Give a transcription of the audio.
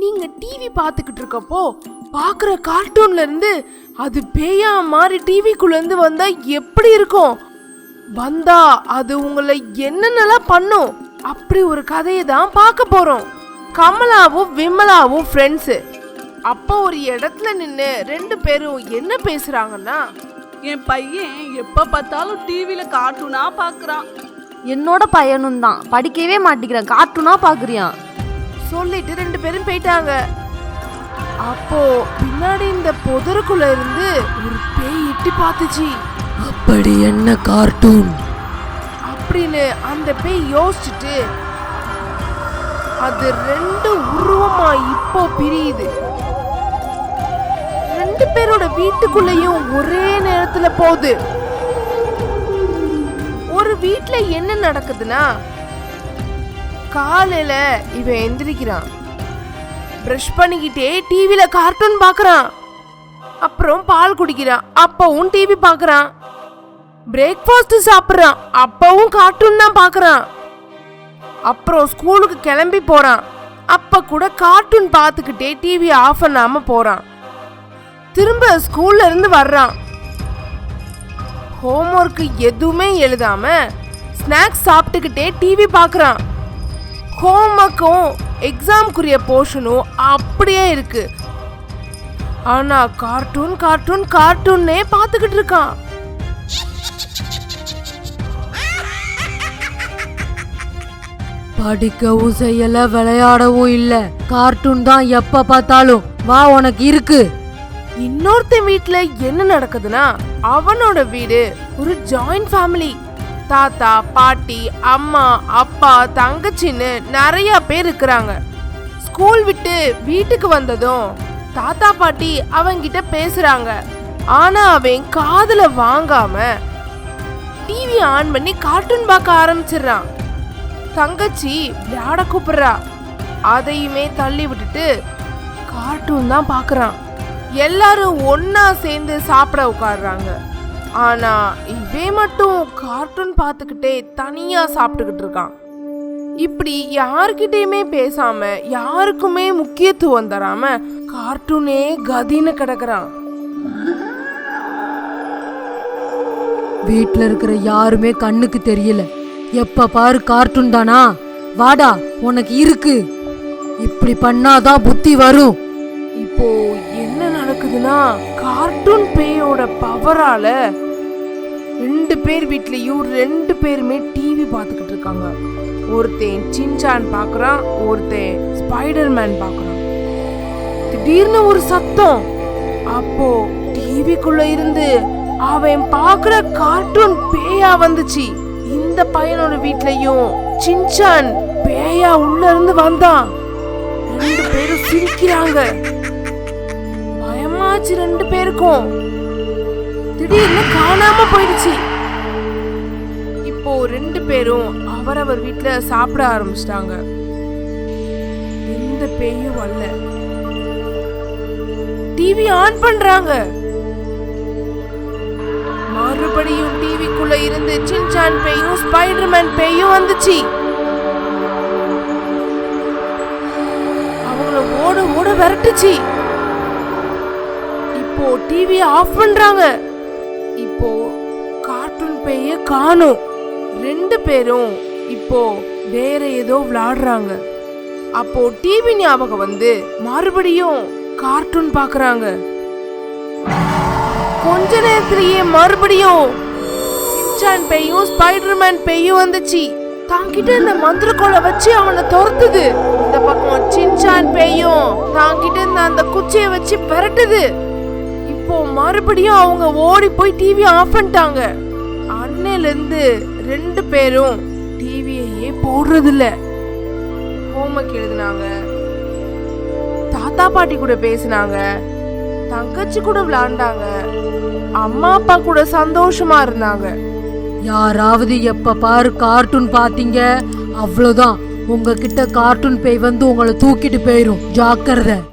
நீங்க டிவி பார்த்துக்கிட்டு இருக்கப்போ பார்க்குற கார்ட்டூன்ல இருந்து அது பேயா மாறி டிவிக்குள்ள இருந்து வந்தா எப்படி இருக்கும்? வந்தா அது உங்களை என்னென்னலாம் பண்ணும்? அப்படி ஒரு கதையை தான் பார்க்க போறோம். கமலாவும் விமலாவும் ஃப்ரெண்ட்ஸு அப்போ ஒரு இடத்துல நின்று ரெண்டு பேரும் என்ன பேசுறாங்கன்னா என் பையன் எப்ப பார்த்தாலும் டிவில கார்ட்டூனா பாக்குறான் என்னோட பையனும் தான். படிக்கவே மாட்டேங்கிறான். கார்ட்டூனா பாக்குறியான் சொல்லிட்டு ரெண்டு பேரும் போயிட்டாங்க. அப்போ பின்னாடி இந்த புதருக்குள்ள இருந்து ஒரு பேய் எட்டி பார்த்துச்சு. அப்படி என்ன கார்ட்டூன்? அப்படின்னு அந்த பேய் யோசிச்சுட்டு அது ரெண்டு உருவமா இப்போ பிரியுது. ரெண்டு பேரோட வீட்டுக்குள்ளேயும் ஒரே நேரத்துல போகுது. ஒரு வீட்ல என்ன நடக்குதுன்னா காலையில் இவன் எந்திரிக்கிறான். ப்ரஷ் பண்ணிக்கிட்டே டிவியில் கார்ட்டூன் பார்க்குறான். அப்புறம் பால் குடிக்கிறான். அப்பவும் டிவி பார்க்குறான். பிரேக்ஃபாஸ்ட் சாப்பிட்றான். அப்பவும் கார்ட்டூன் தான் பார்க்குறான். அப்புறம் ஸ்கூலுக்கு கிளம்பி போகிறான் அப்போ கூட கார்ட்டூன் பார்த்துக்கிட்டே டிவி ஆஃப் பண்ணாமல் போகிறான் திரும்ப ஸ்கூல்ல இருந்து வர்றான். ஹோம்ஒர்க்கு எதுவுமே எழுதாமல் ஸ்நாக்ஸ் சாப்பிட்டுக்கிட்டே டிவி பார்க்குறான். ஹோம்ஒர்க்கும் எக்ஸாம்க்குரிய போர்ஷனும் அப்படியே இருக்கு. ஆனா கார்ட்டூன் கார்ட்டூன் கார்ட்டூன்னே பார்த்துக்கிட்டு இருக்கான். படிக்கவும் செய்யல விளையாடவும் இல்ல. கார்ட்டூன் தான் எப்ப பார்த்தாலும் வா உனக்கு இருக்கு. இன்னொருத்தன் வீட்டுல என்ன நடக்குதுன்னா அவனோட வீடு ஒரு ஜாயிண்ட் ஃபேமிலி தாத்தா பாட்டி அம்மா அப்பா தங்கச்சின்னு நிறைய பேர் இருக்கிறாங்க. ஸ்கூல் விட்டு வீட்டுக்கு வந்ததும் தாத்தா பாட்டி அவங்கிட்ட பேசுறாங்க. ஆனா அவன் காதுல வாங்காம டிவி ஆன் பண்ணி கார்ட்டூன் பார்க்க ஆரம்பிச்சிடுறான். தங்கச்சி விளையாட கூப்பிடுறா. அதையுமே தள்ளி விட்டுட்டு கார்ட்டூன் தான் பார்க்குறான். எல்லாரும் ஒன்னா சேர்ந்து சாப்பிட உட்காடுறாங்க ஆனா இவன் மட்டும் கார்ட்டூன் பார்த்துக்கிட்டே தனியா சாப்பிட்டுக்கிட்டு இருக்கான். இப்படி யார்கிட்டயுமே பேசாம யாருக்குமே முக்கியத்துவம் தராம கார்ட்டூனே கதின்னு கிடக்குறான். வீட்ல இருக்கிற யாருமே கண்ணுக்கு தெரியல. எப்ப பாரு கார்ட்டூன் தானா? வாடா உனக்கு இருக்கு. இப்படி பண்ணாதான் புத்தி வரும். இப்போ நடக்குதுன்னா கார்ட்டூன் பேயோட பவரால ரெண்டு பேர் வீட்லயும் ரெண்டு பேருமே டிவி பார்த்துக்கிட்டு இருக்காங்க. ஒருத்தன் சின்சான் பார்க்குறான் ஒருத்தன் ஸ்பைடர்மேன் பார்க்குறான். திடீர்னு ஒரு சத்தம். அப்போ டிவிக்குள்ள இருந்து அவன் பார்க்குற கார்ட்டூன் பேயா வந்துச்சு. இந்த பையனோட வீட்லயும் சின்சான் பேயா உள்ள இருந்து வந்தான். ரெண்டு பேரும் சிரிக்கிறாங்க. ஆச்சு ரெண்டு பேருக்கும்? திடீர்னு காணாம போயிடுச்சு. இப்போ ரெண்டு பேரும் அவரவர் வீட்டுல சாப்பிட ஆரம்பிச்சிட்டாங்க. எந்த பேயும் வரல. டிவி ஆன் பண்றாங்க. மறுபடியும் டிவிக்குள்ள இருந்து சின்சான் பேயும் ஸ்பைடர்மேன் பேயும் வந்துச்சு. அவங்கள ஓட ஓட விரட்டுச்சு. இப்போ டிவியை ஆஃப் பண்றாங்க. இப்போ கார்ட்டூன் பேய காணும். ரெண்டு பேரும் இப்போ வேற ஏதோ விளாடுறாங்க. அப்போ டிவி ஞாபகம் வந்து மறுபடியும் கார்ட்டூன் பார்க்குறாங்க கொஞ்ச நேரத்திலேயே மறுபடியும் சின்சான் பேயும் ஸ்பைடர்மேன் பேயும் வந்துச்சு. தாங்கிட்ட இந்த மந்திரக்கோலை வச்சு அவனை துரத்துது. இந்த பக்கம் சின்சான் பேயும் தாங்கிட்ட இந்த அந்த குச்சியை வச்சு விரட்டுது. மறுபடியும் அவங்க ஓடி போய் டிவி ஆஃப் பண்ணிட்டாங்க. அன்னையிலேருந்து ரெண்டு பேரும் டிவியையே போடுறதில்ல. ஹோம்ஒர்க் எழுதினாங்க. தாத்தா பாட்டி கூட பேசினாங்க. தங்கச்சி கூட விளையாண்டாங்க. அம்மா அப்பா கூட சந்தோஷமா இருந்தாங்க. யாராவது எப்ப பாரு கார்ட்டூன் பாத்தீங்க? அவ்வளவுதான். உங்ககிட்ட கார்ட்டூன் பேய் வந்து உங்களை தூக்கிட்டு போயிரும். ஜாக்கிரதை.